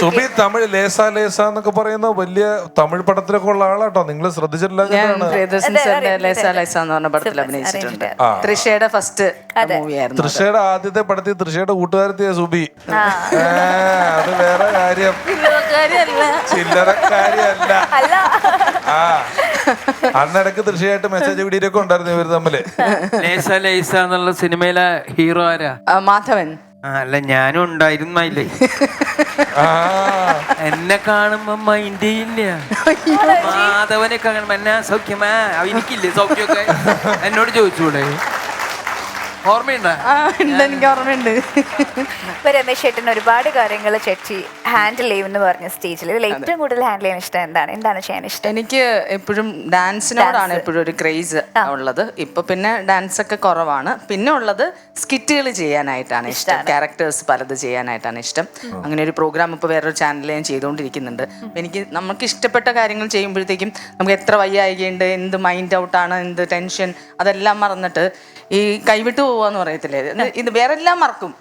സുബി തമിഴ് ലേസ ലേസ എന്നൊക്കെ പറയുന്ന വലിയ തമിഴ് പടത്തിലൊക്കെ ഉള്ള ആളാട്ടോ. നിങ്ങൾ ശ്രദ്ധിച്ചിട്ടില്ല തൃഷയുടെ ഫസ്റ്റ് മൂവിയായിരുന്നു അത്. തൃഷയുടെ ആദ്യത്തെ പടത്തിൽ തൃഷയുടെ കൂട്ടുകാരത്തിയ സുബി. ആ. അത് വേറെ കാര്യം. കാര്യമല്ല ചില്ലറക്കാരിയല്ല. അല്ല. ആ. അന്നിടക്ക് തൃശ്ശയായിട്ട് മെസ്സേജ് വീഡിയോ ഒക്കെ ഉണ്ടായിരുന്നു ഇവർ തമ്മിൽ. ലേസ ലേസ എന്നുള്ള സിനിമയിലെ ഹീറോ ആരാ? മാധവൻ. അല്ല ഞാനും ഉണ്ടായിരുന്നില്ലേ എന്നെ കാണുമ്പോ മൈൻഡേ ഇല്ല. മാധവനെ കാണുമ്പോ എന്നാ സൗഖ്യമാ? എനിക്കില്ലേ സൗഖ്യമൊക്കെ? എന്നോട് ചോദിച്ചൂടെ? ഓർമ്മയുണ്ടാ? ഉണ്ട് എനിക്ക് ഓർമ്മയുണ്ട്. ഇപ്പൊ ചേട്ടൻ ഒരുപാട് കാര്യങ്ങൾ ചേച്ചി ഹാൻഡിൽ ചെയ്യുമെന്ന് പറഞ്ഞ സ്റ്റേജിൽ ഇതിൽ ഏറ്റവും കൂടുതൽ ഹാൻഡിൽ ചെയ്യാൻ ഇഷ്ടം എന്താണ്? എന്താണ് ചെയ്യാൻ ഇഷ്ടം? എനിക്ക് എപ്പോഴും ഡാൻസിനോടാണ് എപ്പോഴും ഒരു ക്രേസ് ഉള്ളത്. ഇപ്പൊ പിന്നെ ഡാൻസ് ഒക്കെ കുറവാണ്. പിന്നെ ഉള്ളത് സ്കിറ്റുകൾ ചെയ്യാനായിട്ടാണ് ഇഷ്ടം. ക്യാരക്ടേഴ്സ് പലത് ചെയ്യാനായിട്ടാണ് ഇഷ്ടം. അങ്ങനെ ഒരു പ്രോഗ്രാം ഇപ്പോൾ വേറൊരു ചാനലിൽ ഞാൻ ചെയ്തുകൊണ്ടിരിക്കുന്നുണ്ട് എനിക്ക് നമുക്ക് ഇഷ്ടപ്പെട്ട കാര്യങ്ങൾ ചെയ്യുമ്പോഴത്തേക്കും നമുക്ക് എത്ര വയ്യായികയുണ്ട് എന്ത് മൈൻഡ് ഔട്ടാണ് എന്ത് ടെൻഷൻ അതെല്ലാം മറന്നിട്ട് ഈ കൈവിട്ട് പോവാന്ന് പറയത്തില്ലേ? ഇത് വേറെല്ലാം മറക്കും.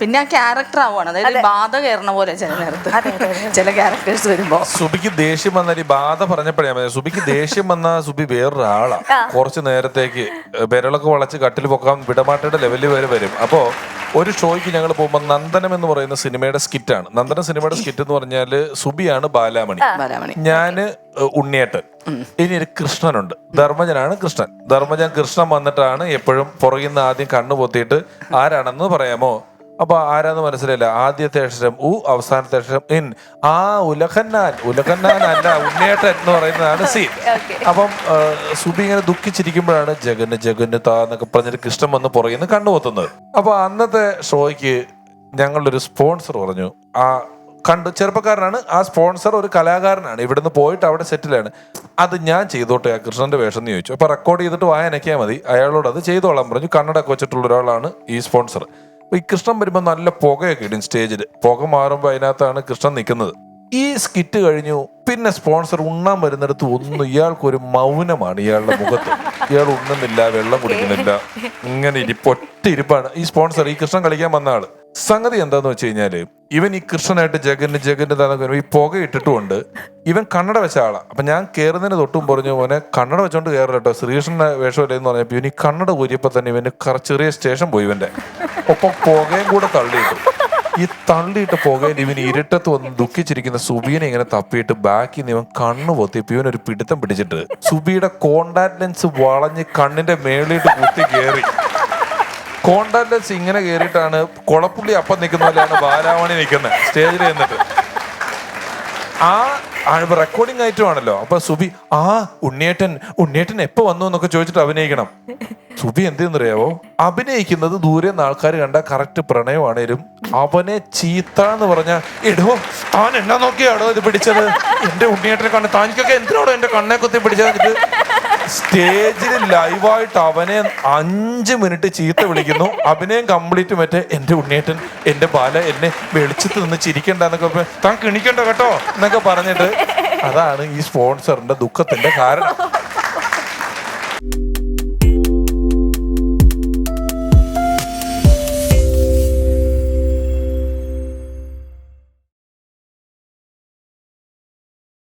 പിന്നെ ആ ക്യാരക്ടർ ആവുകയാണ് അതായത് ബാധ കയറണ പോലെ ചില നേരത്ത് ചില ക്യാരക്ടേഴ്സ് വരുമ്പോ. സുബിക്ക് ദേഷ്യം വന്നാൽ ഈ ബാധ പറഞ്ഞപ്പോഴേ മതി സുബിക്ക് ദേഷ്യം വന്ന സുബി വേറൊരാളാ. കുറച്ച് നേരത്തേക്ക് വിരളൊക്കെ വളച്ച് കട്ടിൽ പൊക്കാൻ വിടമാട്ടയുടെ ലെവലിൽ വരെ വരും. അപ്പോ ഒരു ഷോയ്ക്ക് ഞങ്ങൾ പോകുമ്പോൾ നന്ദനം എന്ന് പറയുന്ന സിനിമയുടെ സ്കിറ്റാണ് നന്ദനം സിനിമയുടെ സ്കിറ്റ് എന്ന് പറഞ്ഞാൽ സുബിയാണ് ബാലാമണി. ബാലാമണി. ഞാൻ ഉണ്ണിയേട്ടൻ. ഇനി ഒരു കൃഷ്ണനുണ്ട്. ധർമ്മജനാണ് കൃഷ്ണൻ. ധർമ്മജൻ കൃഷ്ണൻ വന്നിട്ടാണ് എപ്പോഴും പുറകിൽ നിന്ന് ആദ്യം കണ്ണു പൊത്തിയിട്ട് ആരാണെന്ന് പറയാമോ? അപ്പൊ ആരാന്ന് മനസ്സിലായില്ല? ആദ്യത്തെ അക്ഷരം ഉ അവസാനത്തെ അക്ഷരം ഇൻ ആ ഉലഖന്നാൻ ഉലഖന്നാൻ അല്ല ഉണ്ണേട്ടൻ എന്ന് പറയുന്നതാണ് സീൻ. അപ്പം സുബി ഇങ്ങനെ ദുഃഖിച്ചിരിക്കുമ്പോഴാണ് ജഗന് ജഗന് താ എന്നൊക്കെ പറഞ്ഞിട്ട് കൃഷ്ണൻ വന്ന് പുറകിൽ നിന്ന് കണ്ണു പൊത്തുന്നത് അപ്പൊ അന്നത്തെ ഷോയ്ക്ക് ഞങ്ങളുടെ ഒരു സ്പോൺസർ പറഞ്ഞു. ആ കണ്ട് ചെറുപ്പക്കാരനാണ്. ആ സ്പോൺസർ ഒരു കലാകാരനാണ്. ഇവിടുന്ന് പോയിട്ട് അവിടെ സെറ്റിലാണ്. അത് ഞാൻ ചെയ്തോട്ടെ ആ കൃഷ്ണന്റെ വേഷം എന്ന് ചോദിച്ചു. അപ്പൊ റെക്കോർഡ് ചെയ്തിട്ട് വായനക്കിയാൽ മതി. അയാളോട് അത് ചെയ്തോളാം പറഞ്ഞു. കണ്ണടൊക്കെ വെച്ചിട്ടുള്ള ഒരാളാണ് ഈ സ്പോൺസർ. ഈ കൃഷ്ണൻ വരുമ്പോൾ നല്ല പുകയൊക്കെ ഇടും സ്റ്റേജിൽ പുക മാറുമ്പോൾ അതിനകത്താണ് കൃഷ്ണൻ നിൽക്കുന്നത് ഈ സ്കിറ്റ് കഴിഞ്ഞു പിന്നെ സ്പോൺസർ ഉണ്ണാൻ വരുന്നിടത്ത് ഒന്നും ഇയാൾക്കൊരു മൗനമാണ് ഇയാളുടെ മുഖത്ത്. ഇയാൾ ഉണ്ണുന്നില്ല വെള്ളം കുടിക്കുന്നില്ല ഇങ്ങനെ ഇരിപ്പ് ഒറ്റ ഇരിപ്പാണ്. ഈ സ്പോൺസർ ഈ കൃഷ്ണൻ കളിക്കാൻ വന്ന ആൾ. സംഗതി എന്താന്ന് വെച്ച് കഴിഞ്ഞാൽ ഇവൻ ഈ കൃഷ്ണനായിട്ട് ജഗന് ജഗന്റെ താന്നൊക്കെ ഈ പുക ഇട്ടിട്ടുമുണ്ട്. ഇവൻ കണ്ണട വെച്ച ആളാ. അപ്പൊ ഞാൻ കയറുന്നതിന് തൊട്ടും പറഞ്ഞു മോനെ കണ്ണട വെച്ചോണ്ട് കയറില്ല കേട്ടോ. ശ്രീകൃഷ്ണന്റെ വേഷമല്ലേ എന്ന് പറഞ്ഞപ്പോ ഇവൻ കണ്ണട ഊരിയപ്പോ തന്നെ ഇവന് ചെറിയ സ്റ്റേഷൻ പോയി ഇവന്റെ. ഒപ്പം പുകയും കൂടെ തള്ളിയിട്ടു. ഈ തള്ളിയിട്ട് പുകയിൽ ഇവൻ ഇരുട്ടത്ത് വന്ന് ദുഃഖിച്ചിരിക്കുന്ന സുബീനെ ഇങ്ങനെ തപ്പിയിട്ട് ബാക്കിൽ നിന്ന് ഇവൻ കണ്ണു പൊത്തിയപ്പോ ഇവൻ ഒരു പിടുത്തം പിടിച്ചിട്ട് സുബിയുടെ കോണ്ടാക്ട് ലെൻസ് വളഞ്ഞ് കണ്ണിന്റെ മേളിയിട്ട് കുത്തി കയറി കോണ്ടാക്ട് ഇങ്ങനെ കയറിയിട്ടാണ് കൊളപ്പുള്ളി അപ്പം നിൽക്കുന്ന പോലെയാണ് ബാലാമണി നിൽക്കുന്നത് സ്റ്റേജിൽ നിന്നിട്ട്. ആ റെക്കോർഡിംഗ് ആയിട്ടുമാണല്ലോ അപ്പൊ സുബി ആ ഉണ്ണിയേട്ടൻ ഉണ്ണിയേട്ടൻ എപ്പോ വന്നു എന്നൊക്കെ ചോദിച്ചിട്ട് അഭിനയിക്കണം. സുബി എന്തെന്നറിയാവോ? അഭിനയിക്കുന്നത് ദൂരെ നിന്ന് ആൾക്കാർ കണ്ട കറക്റ്റ് പ്രണയമാണേലും അവനെ ചീത്ത എന്ന് പറഞ്ഞ എടോ അവൻ എന്നാ നോക്കിയാടോ ഇത് പിടിച്ചത്? എന്റെ ഉണ്ണിയേട്ടനെ കണ്ണ് താനിക്കൊക്കെ എന്തിനോടോ എന്റെ കണ്ണെ കുത്തി പിടിച്ചത്? സ്റ്റേജിൽ ലൈവായിട്ട് അവനെ അഞ്ച് മിനിറ്റ് ചീത്ത വിളിക്കുന്നു. അഭിനയം കംപ്ലീറ്റ് മറ്റേ എന്റെ ഉണ്ണിയേട്ടൻ എന്റെ ബാല എന്നെ വെളിച്ചത്ത് നിന്ന് ചിരിക്കണ്ട എന്നൊക്കെ താൻ കിണിക്കണ്ട കേട്ടോ എന്നൊക്കെ പറഞ്ഞിട്ട്. അതാണ് ഈ സ്പോൺസറിന്റെ ദുഃഖത്തിന്റെ കാരണം.